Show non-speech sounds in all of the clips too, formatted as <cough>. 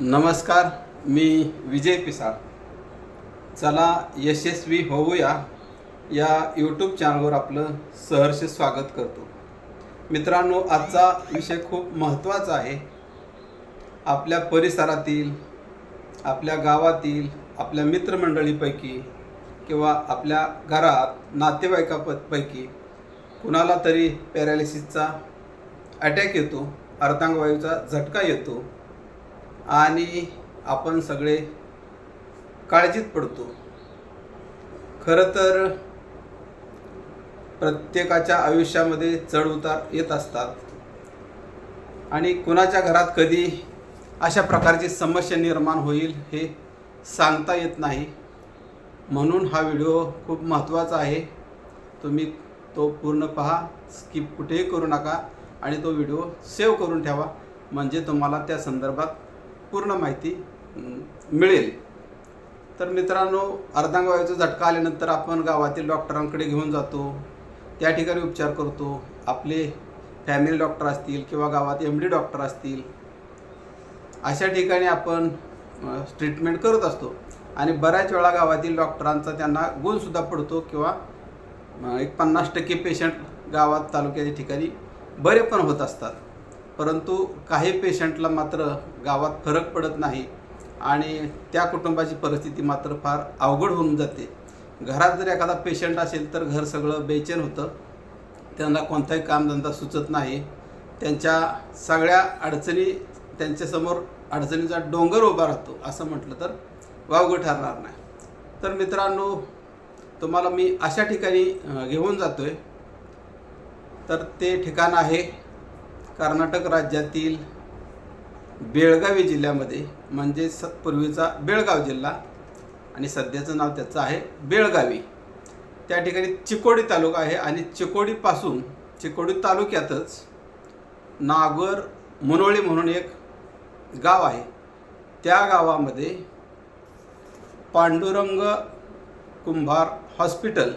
नमस्कार मी विजय पिसाळ. चला यशस्वी होऊया या यूट्यूब चॅनलवर आपलं सहर्ष स्वागत करतो. मित्रांनो आजचा विषय खूप महत्त्वाचा आहे. आपल्या परिसरातील आपल्या गावातील आपल्या मित्रमंडळीपैकी किंवा आपल्या घरात नातेवाईकापैकी कुणाला तरी पॅरालिसिसचा अटॅक येतो अर्धांगवायूचा झटका येतो आणि आपण सगळे काळजीत पडतो. खरं तर प्रत्येकाच्या आयुष्यामध्ये चढउतार येत असतात. आणि कुणाच्या घरात कधी अशा प्रकारची समस्या निर्माण होईल हे सांगता येत नाही. म्हणून हा व्हिडिओ खूप महत्त्वाचा आहे. तुम्ही तो पूर्ण पहा स्किप कुठेही करू नका आणि तो व्हिडिओ सेव्ह करून ठेवा. म्हणजे तुम्हाला त्या संदर्भात पूर्ण माहिती मिळेल. तर मित्रांनो अर्धांगवायूचा झटका आल्यानंतर आपण गावातील डॉक्टरांकडे घेऊन जातो. त्या ठिकाणी उपचार करतो. आपले फॅमिली डॉक्टर असतील किंवा गावात एम डी डॉक्टर असतील अशा ठिकाणी आपण ट्रीटमेंट करत असतो. आणि बऱ्याच वेळा गावातील डॉक्टरांचा त्यांना गुणसुद्धा पडतो किंवा एक पन्नास टक्के पेशंट गावात तालुक्याच्या ठिकाणी बरे पण होत असतात. परंतु काही पेशंटला मात्र गावात फरक पडत नाही आणि त्या कुटुंबाची परिस्थिती मात्र फार अवघड होऊन जाते. घरात जर एखादा पेशंट असेल तर घर सगळं बेचैन होतं. त्यांना कोणताही कामधंदा सुचत नाही. त्यांच्या सगळ्या अडचणी त्यांच्यासमोर अडचणीचा डोंगर उभा राहतो असं म्हटलं तर वावगं ठरणार नाही. तर मित्रांनो तुम्हाला मी अशा ठिकाणी घेऊन जातो आहे तर ते ठिकाण आहे कर्नाटक राज्यातील बेळगावी जिल्ह्यामध्ये म्हणजे स पूर्वीचा बेळगाव जिल्हा आणि सध्याचं नाव त्याचं आहे बेळगावी. त्या ठिकाणी चिकोडी तालुका आहे आणि चिकोडीपासून चिकोडी तालुक्यातच नागर मुनोळी म्हणून एक गाव आहे. त्या गावामध्ये पांडुरंग कुंभार हॉस्पिटल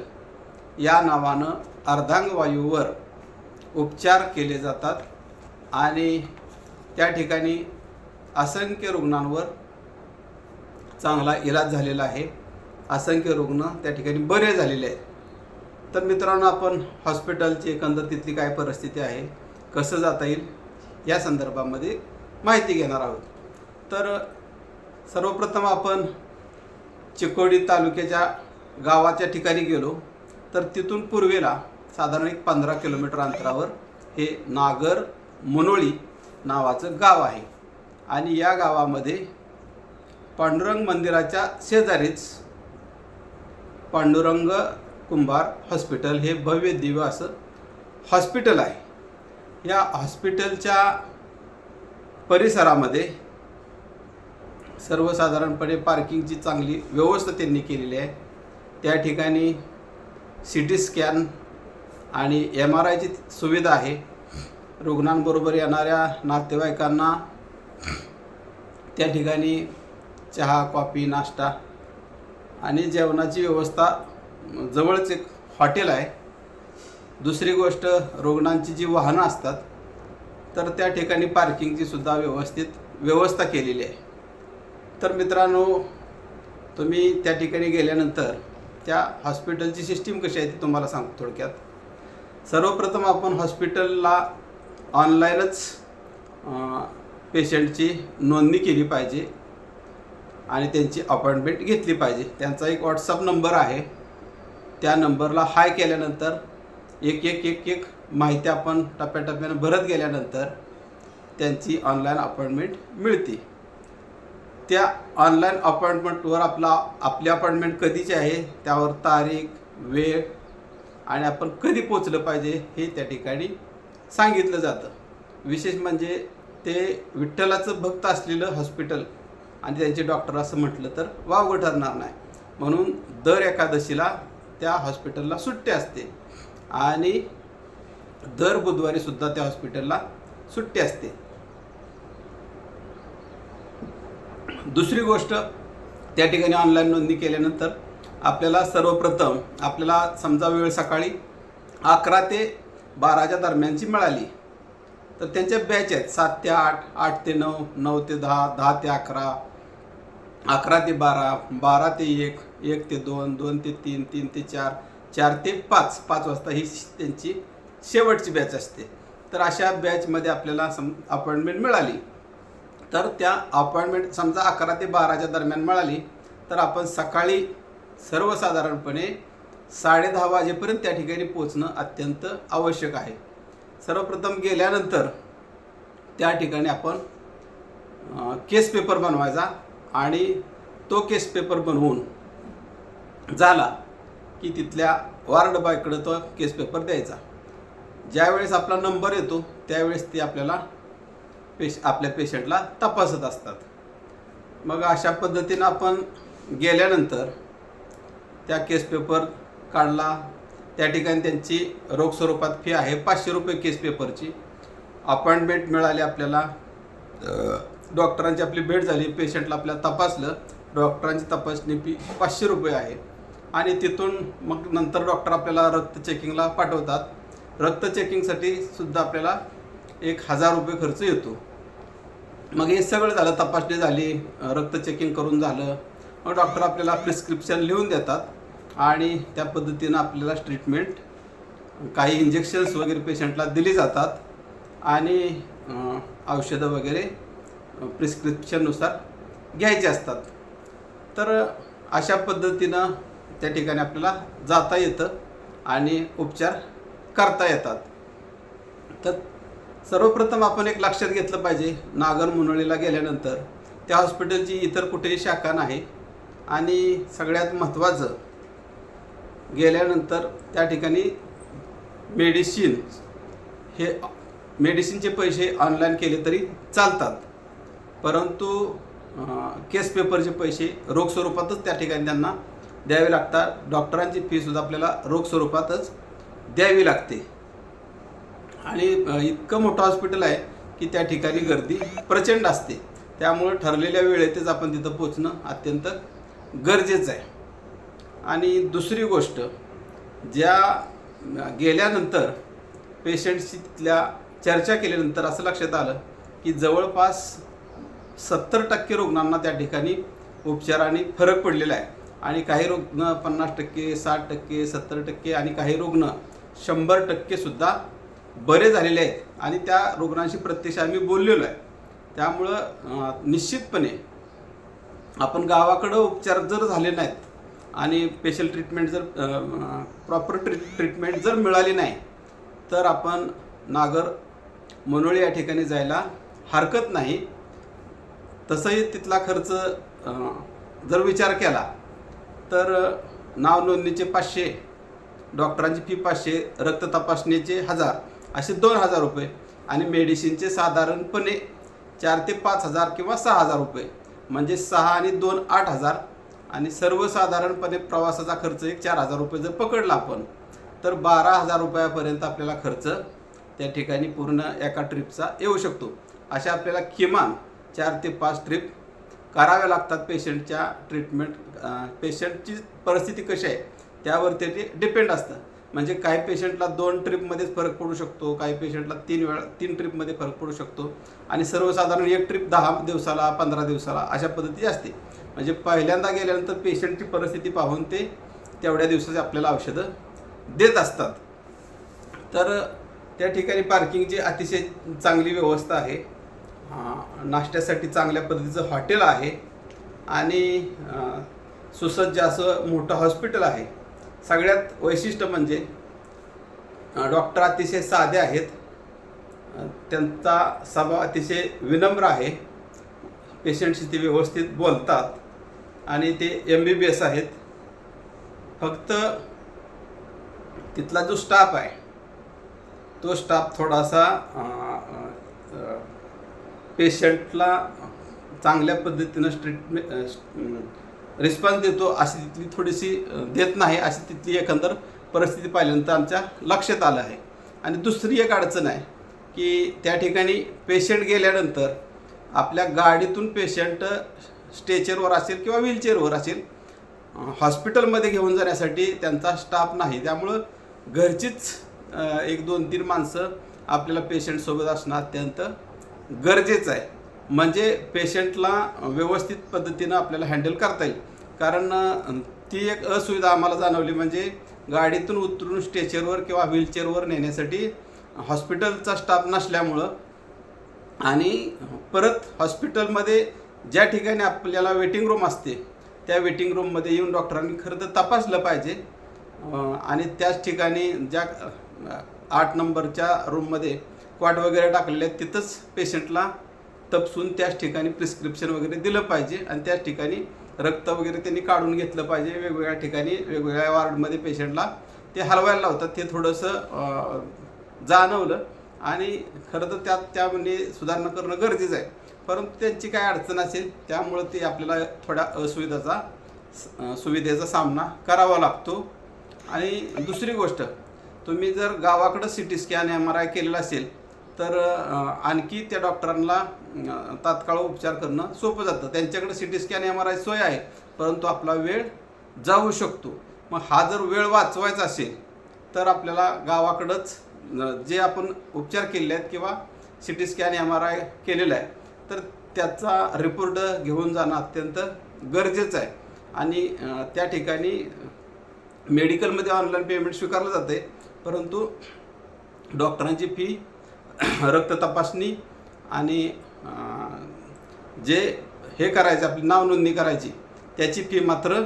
या नावानं अर्धांगवायूवर उपचार केले जातात. आणि त्या ठिकाणी असंख्य रुग्णांवर चांगला इलाज झालेला आहे. असंख्य रुग्ण त्या ठिकाणी बरे झालेले आहेत. तर मित्रांनो आपण हॉस्पिटलची एकंदर तिथली काय परिस्थिती आहे कसं जाता येईल या संदर्भामध्ये माहिती घेणार आहोत. तर सर्वप्रथम आपण चिकोडी तालुक्याच्या गावाच्या ठिकाणी गेलो तर तिथून पूर्वेला साधारण एक पंधरा किलोमीटर अंतरावर हे नागर मुनोळी नावाचं गाव आहे. आणि या गावामध्ये पांडुरंग मंदिराच्या शेजारीच पांडुरंग कुंभार हॉस्पिटल हे भव्य दिव्य असं हॉस्पिटल आहे. या हॉस्पिटलच्या परिसरामध्ये सर्वसाधारणपणे पार्किंगची चांगली व्यवस्था त्यांनी केलेली आहे. त्या ठिकाणी सी टी स्कॅन आणि एम आर आयची सुविधा आहे. रुग्णांबरोबर येणाऱ्या नातेवाईकांना त्या ठिकाणी चहा कॉफी नाश्ता आणि जेवणाची व्यवस्था जवळच एक हॉटेल आहे. दुसरी गोष्ट रुग्णांची जी वाहनं असतात तर त्या ठिकाणी पार्किंगची सुद्धा व्यवस्थित व्यवस्था केलेली आहे. तर मित्रांनो तुम्ही त्या ठिकाणी गेल्यानंतर त्या हॉस्पिटलची सिस्टीम कशी आहे ती तुम्हाला सांगतो थोडक्यात. सर्वप्रथम आपण हॉस्पिटलला ऑनलाईनच पेशंटची नोंदणी केली पाहिजे आणि त्यांची अपॉइंटमेंट घेतली पाहिजे. त्यांचा एक व्हॉट्सअप नंबर आहे. त्या नंबरला हाय केल्यानंतर एक एक एक एक माहिती आपण टप्प्याटप्प्यानं भरत गेल्यानंतर त्यांची ऑनलाईन अपॉइंटमेंट मिळते. त्या ऑनलाईन अपॉइंटमेंटवर आपला आपली अपॉइंटमेंट कधीची आहे त्यावर तारीख वेळ आणि आपण कधी पोचलं पाहिजे हे त्या ठिकाणी सांगितलं जातं. विशेष म्हणजे ते विठ्ठलाचं भक्त असलेलं हॉस्पिटल आणि त्यांचे डॉक्टर असं म्हटलं तर वावगं ठरणार नाही. म्हणून दर एकादशीला त्या हॉस्पिटलला सुट्टी असते. आणि दर बुधवारी सुद्धा त्या हॉस्पिटलला सुट्टी असते. दुसरी गोष्ट त्या ठिकाणी ऑनलाईन नोंदणी केल्यानंतर आपल्याला सर्वप्रथम आपल्याला समजा वेळ सकाळी अकरा ते बाराच्या दरम्यानची मिळाली. तर त्यांच्या बॅच आहेत. सात ते आठ आठ ते नऊ नऊ ते दहा दहा ते अकरा अकरा ते बारा बारा ते एक एक ते दोन दोन ते तीन तीन ते चार चार ते पाच पाच वाजता ही त्यांची शेवटची बॅच असते. तर अशा बॅचमध्ये आपल्याला सम अपॉइंटमेंट मिळाली. तर त्या अपॉइंटमेंट समजा अकरा ते बाराच्या दरम्यान मिळाली तर आपण सकाळी सर्वसाधारणपणे साडेदहा वाजेपर्यंत त्या ठिकाणी पोचणं अत्यंत आवश्यक आहे. सर्वप्रथम गेल्यानंतर त्या ठिकाणी आपण केस पेपर बनवायचा आणि तो केस पेपर बनवून झाला की तिथल्या वार्ड बायकडं तो केस पेपर द्यायचा. ज्यावेळेस आपला नंबर येतो त्यावेळेस ते आपल्याला पेश आपल्या पेशंटला तपासत असतात. मग अशा पद्धतीनं आपण गेल्यानंतर त्या केस पेपर काढला. त्या ठिकाणी त्यांची रोख स्वरूपात फी आहे. पाचशे रुपये केस पेपरची अपॉइंटमेंट मिळाली आपल्याला. डॉक्टरांची आपली भेट झाली. पेशंटला आपल्याला तपासलं. डॉक्टरांची तपासणी फी पाचशे रुपये आहे. आणि तिथून मग नंतर डॉक्टर आपल्याला रक्त चेकिंगला पाठवतात. रक्त चेकिंगसाठी सुद्धा आपल्याला एक हजार रुपये खर्च येतो. मग हे सगळं झालं. तपासणी झाली. रक्त चेकिंग करून झालं. मग डॉक्टर आपल्याला प्रिस्क्रिप्शन लिहून देतात. आणि त्या पद्धतीनं आपल्याला ट्रीटमेंट काही इंजेक्शन्स वगैरे पेशंटला दिली जातात. आणि औषधं वगैरे प्रिस्क्रिप्शननुसार घ्यायचे असतात. तर अशा पद्धतीनं त्या ठिकाणी आपल्याला जाता येतं आणि उपचार करता येतात. तर सर्वप्रथम आपण एक लक्षात घेतलं पाहिजे. नागर मुनळीला गेल्यानंतर त्या हॉस्पिटलची इतर कुठेही शाखा नाही. आणि सगळ्यात महत्त्वाचं गेल्यानंतर त्या ठिकाणी मेडिसिन हे मेडिसिनचे पैसे ऑनलाईन केले तरी चालतात. परंतु केस पेपरचे पैसे रोख स्वरूपातच त्या ठिकाणी त्यांना द्यावे लागतात. डॉक्टरांची फीसुद्धा आपल्याला रोख स्वरूपातच द्यावी लागते. आणि इतकं मोठं हॉस्पिटल आहे की त्या ठिकाणी गर्दी प्रचंड असते. त्यामुळं ठरलेल्या वेळेतच आपण तिथं पोचणं अत्यंत गरजेचं आहे. आणि दुसरी गोष्ट ज्या गेल्यानंतर पेशंटशी तिथल्या चर्चा केल्यानंतर असं लक्षात आलं की जवळपास सत्तर टक्के रुग्णांना त्या ठिकाणी उपचाराने फरक पडलेला आहे. आणि काही रुग्ण पन्नास टक्के साठ टक्के सत्तर टक्के आणि काही रुग्ण शंभर टक्केसुद्धा बरे झालेले आहेत. आणि त्या रुग्णांशी प्रत्यक्ष आम्ही बोललेलो आहे. त्यामुळं निश्चितपणे आपण गावाकडं उपचार जर झाले नाहीत आणि स्पेशल ट्रीटमेंट जर प्रॉपर ट्री ट्रीटमेंट जर मिळाली नाही तर आपण नागर मनोळी या ठिकाणी जायला हरकत नाही. तसंही तिथला खर्च जर विचार केला तर नाव नोंदणीचे पाचशे डॉक्टरांची फी पाचशे रक्त तपासणीचे हजार असे दोन हजार रुपये आणि मेडिसिनचे साधारणपणे चार ते पाच हजार किंवा सहा हजार रुपये. म्हणजे सहा आणि दोन आठ हजार आणि सर्वसाधारणपणे प्रवासाचा खर्च एक चार हजार रुपये जर पकडला आपण तर बारा हजार रुपयापर्यंत आपल्याला खर्च त्या ठिकाणी पूर्ण एका ट्रिपचा येऊ शकतो. अशा आपल्याला किमान चार ते पाच ट्रिप कराव्या लागतात पेशंटच्या ट्रीटमेंट पेशंटची परिस्थिती कशी आहे त्यावरती ते डिपेंड असतं. म्हणजे काही पेशंटला दोन ट्रिपमध्येच फरक पडू शकतो काही पेशंटला तीन वेळा तीन ट्रिपमध्ये फरक पडू शकतो. आणि सर्वसाधारण एक ट्रिप दहा दिवसाला पंधरा दिवसाला अशा पद्धतीची असते. म्हणजे पहिल्यांदा गेल्यानंतर पेशंटची परिस्थिती पाहून ते तेवढ्या दिवसाचे आपल्याला औषधं देत असतात. तर त्या ठिकाणी पार्किंगची अतिशय चांगली व्यवस्था आहे. नाश्त्यासाठी चांगल्या पद्धतीचं हॉटेल आहे. आणि सुसज्ज असं मोठं हॉस्पिटल आहे. सगळ्यात वैशिष्ट्य म्हणजे डॉक्टर अतिशय साधे आहेत. त्यांचा स्वभाव अतिशय विनम्र आहे. पेशंटशी ते व्यवस्थित बोलतात आणि ते एम बी बी एस आहेत. फक्त तिथला जो स्टाफ आहे तो स्टाफ थोडासा पेशंटला चांगल्या पद्धतीनं ट्रीटमेंट रिस्पॉन्स देतो अशी तिथली थोडीशी देत नाही अशी तिथली एकंदर परिस्थिती पाहिल्यानंतर आमच्या लक्षात आलं आहे. आणि दुसरी एक अडचण आहे की त्या ठिकाणी पेशंट गेल्यानंतर आपल्या गाडीतून पेशंट स्ट्रेचरवर असेल किंवा व्हीलचेअरवर असेल हॉस्पिटलमध्ये घेऊन जाण्यासाठी त्यांचा स्टाफ नाही. त्यामुळं घरचीच एक दोन तीन माणसं आपल्याला पेशंटसोबत असणं अत्यंत गरजेचं आहे. म्हणजे पेशंटला व्यवस्थित पद्धतीनं आपल्याला हँडल करता येईल. कारण ती एक असुविधा आम्हाला जाणवली म्हणजे गाडीतून उतरून स्ट्रेचरवर किंवा व्हीलचेअरवर नेण्यासाठी हॉस्पिटलचा स्टाफ नसल्यामुळं आणि परत हॉस्पिटलमध्ये ज्या ठिकाणी आपल्याला वेटिंग रूम असते त्या वेटिंग रूममध्ये येऊन डॉक्टरांनी खरं तर तपासलं पाहिजे. आणि त्याच ठिकाणी ज्या आठ नंबरच्या रूममध्ये क्वाट वगैरे टाकलेले आहेत तिथंच पेशंटला तपसून त्याच ठिकाणी प्रिस्क्रिप्शन वगैरे दिलं पाहिजे आणि त्याच ठिकाणी रक्त वगैरे त्यांनी काढून घेतलं पाहिजे वेगवेगळ्या ठिकाणी वेगवेगळ्या वार्डमध्ये पेशंटला. ते हलवायला लावतात ते थोडंसं जाणवलं. आणि खरं तर त्यात त्यामध्ये म्हणजे सुधारणा करणं गरजेचं आहे. परंतु त्यांची काय अडचण असेल त्यामुळं ते आपल्याला थोड्या असुविधाचा सुविधेचा सामना करावा लागतो. आणि दुसरी गोष्ट तुम्ही जर गावाकडं C T scan M R I केलेला असेल तर आणखी त्या डॉक्टरांना तात्काळ उपचार करणं सोपं जातं. त्यांच्याकडे C T scan M R I सोय आहे परंतु आपला वेळ जाऊ शकतो. मग हा जर वेळ वाचवायचा असेल तर आपल्याला गावाकडंच जे आपण उपचार केलेले आहेत किंवा C T scan M R I केलेला आहे तर त्याचा रिपोर्ट घेऊन जाणं अत्यंत गरजेचं आहे. आणि त्या ठिकाणी मेडिकलमध्ये ऑनलाईन पेमेंट स्वीकारलं जाते परंतु डॉक्टरांची फी <clears throat> रक्त तपासणी आणि जे हे करायचं आपली नाव नोंदणी करायची त्याची फी मात्र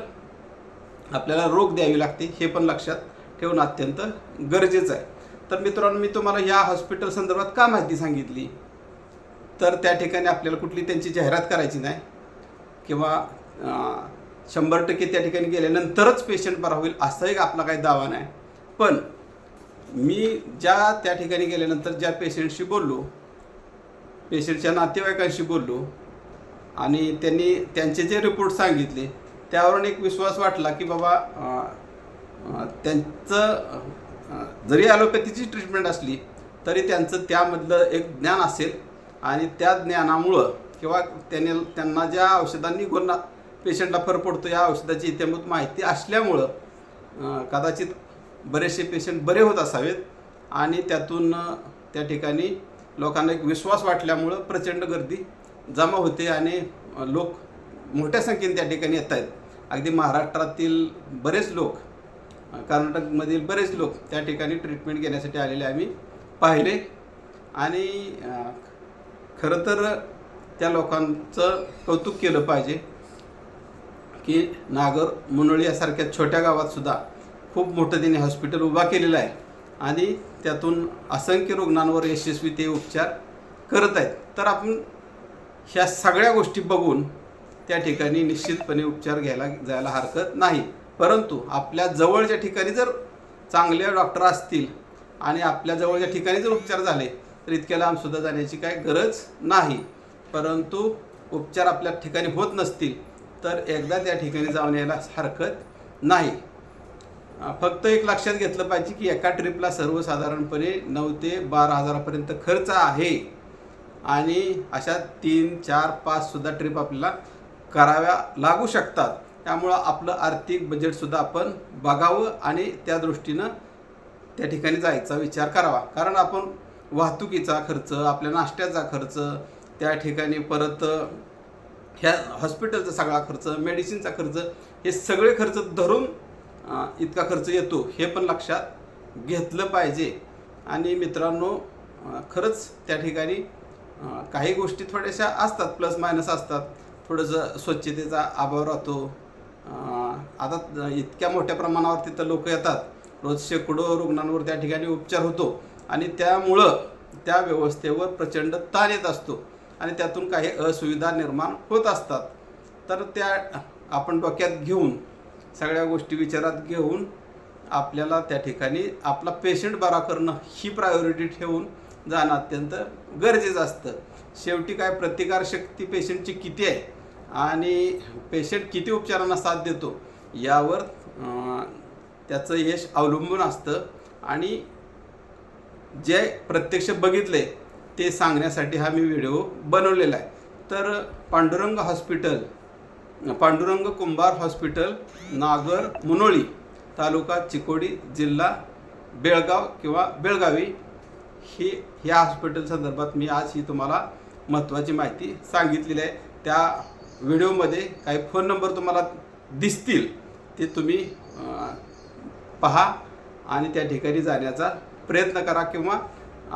आपल्याला रोख द्यावी लागते हे पण लक्षात ठेवणं अत्यंत गरजेचं आहे. तर मित्रांनो मी तुम्हाला या हॉस्पिटल संदर्भात का माहिती सांगितली? तर त्या ठिकाणी आपल्याला कुठली त्यांची जाहिरात करायची नाही किंवा शंभर टक्के त्या ठिकाणी गेल्यानंतरच पेशंट बरा होईल असाही आपला काही दावा नाही. पण मी ज्या त्या ठिकाणी गेल्यानंतर ज्या पेशंटशी बोललो पेशंटच्या नातेवाईकांशी बोललो आणि त्यांनी त्यांचे जे रिपोर्ट सांगितले त्यावरून एक विश्वास वाटला की बाबा त्यांचं जरी ॲलोपॅथीची ट्रीटमेंट असली तरी त्यांचं त्यामधलं एक ज्ञान असेल. आणि त्या ज्ञानामुळं किंवा त्याने त्यांना ज्या औषधांनी गुन्हा पेशंटला फरक पडतो या औषधाची इतिमूत माहिती असल्यामुळं कदाचित बरेचसे पेशंट बरे होत असावेत आणि त्यातून त्या ठिकाणी लोकांना एक विश्वास वाटल्यामुळं प्रचंड गर्दी जमा होते आणि लोक मोठ्या संख्येने त्या ठिकाणी येत आहेत. अगदी महाराष्ट्रातील बरेच लोक कर्नाटकमधील बरेच लोक त्या ठिकाणी ट्रीटमेंट घेण्यासाठी आलेले आम्ही पाहिले आणि खरं तर त्या लोकांचं कौतुक केलं पाहिजे की नागर मुनोळी यासारख्या छोट्या गावात सुद्धा खूप मोठं त्यांनी हॉस्पिटल उभा केलेलं आहे. आणि त्यातून असंख्य रुग्णांवर यशस्वी ते उपचार करत आहेत. तर आपण ह्या सगळ्या गोष्टी बघून त्या ठिकाणी निश्चितपणे उपचार घ्यायला जायला हरकत नाही. परंतु आपल्या जवळच्या ठिकाणी जर चांगले डॉक्टर असतील आणि आपल्या जवळच्या ठिकाणी जर उपचार झाले तर इतक्या लांबसुद्धा जाण्याची काय गरज नाही. परंतु उपचार आपल्या ठिकाणी होत नसतील तर एकदा त्या ठिकाणी जाऊन यायला हरकत नाही. फक्त एक लक्षात घेतलं पाहिजे की एका ट्रिपला सर्वसाधारणपणे नऊ ते बारा हजारापर्यंत खर्च आहे. आणि अशा तीन चार पाचसुद्धा ट्रिप आपल्याला कराव्या लागू शकतात. त्यामुळं आपलं आर्थिक बजेटसुद्धा आपण बघावं आणि त्या दृष्टीनं त्या ठिकाणी जायचा विचार करावा. कारण आपण वाहतुकीचा खर्च आपल्या नाश्त्याचा खर्च त्या ठिकाणी परत ह्या हॉस्पिटलचा सगळा खर्च मेडिसिनचा खर्च हे सगळे खर्च धरून इतका खर्च येतो हे पण लक्षात घेतलं पाहिजे. आणि मित्रांनो खरंच त्या ठिकाणी काही गोष्टी थोड्याशा असतात प्लस मायनस असतात. थोडंसं स्वच्छतेचा अभाव राहतो. आता इतक्या मोठ्या प्रमाणावर तिथं लोक येतात. रोज शेकडो रुग्णांवर त्या ठिकाणी उपचार होतो. आणि त्यामुळं त्या व्यवस्थेवर प्रचंड ताण येत असतो. आणि त्यातून काही असुविधा निर्माण होत असतात. तर त्या आपण डोक्यात घेऊन सगळ्या गोष्टी विचारात घेऊन आपल्याला त्या ठिकाणी आपला पेशंट बरा करणं ही प्रायोरिटी ठेवून जाणं अत्यंत गरजेचं असतं. शेवटी काय प्रतिकारशक्ती पेशंटची किती आहे आणि पेशंट किती उपचारांना साथ देतो यावर त्याचं यश अवलंबून असतं आणि जे प्रत्यक्ष बघितले ते सांगण्यासाठी हा मी व्हिडिओ बनवलेला आहे. तर पांडुरंग हॉस्पिटल पांडुरंग कुंभार हॉस्पिटल नागर मुनोळी तालुका चिकोडी जिल्हा बेळगाव किंवा बेळगावी. ही ह्या हॉस्पिटल संदर्भात मी आज ही तुम्हाला महत्त्वाची माहिती सांगितलेली आहे. त्या व्हिडिओमध्ये काही फोन नंबर तुम्हाला दिसतील ते तुम्ही पहा आणि त्या ठिकाणी जाण्याचा प्रयत्न करा किंवा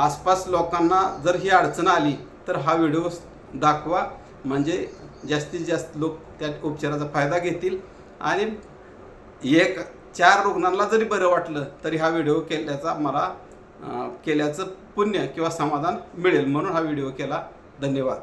आसपास लोकांना जर ही अडचण आली तर हा व्हिडिओ दाखवा. म्हणजे जास्तीत जास्त लोक त्या उपचाराचा फायदा घेतील. आणि एक चार रुग्णांना जरी बरं वाटलं तरी हा व्हिडिओ केल्याचा मला केल्याचं पुण्य किंवा समाधान मिळेल म्हणून हा व्हिडिओ केला. धन्यवाद.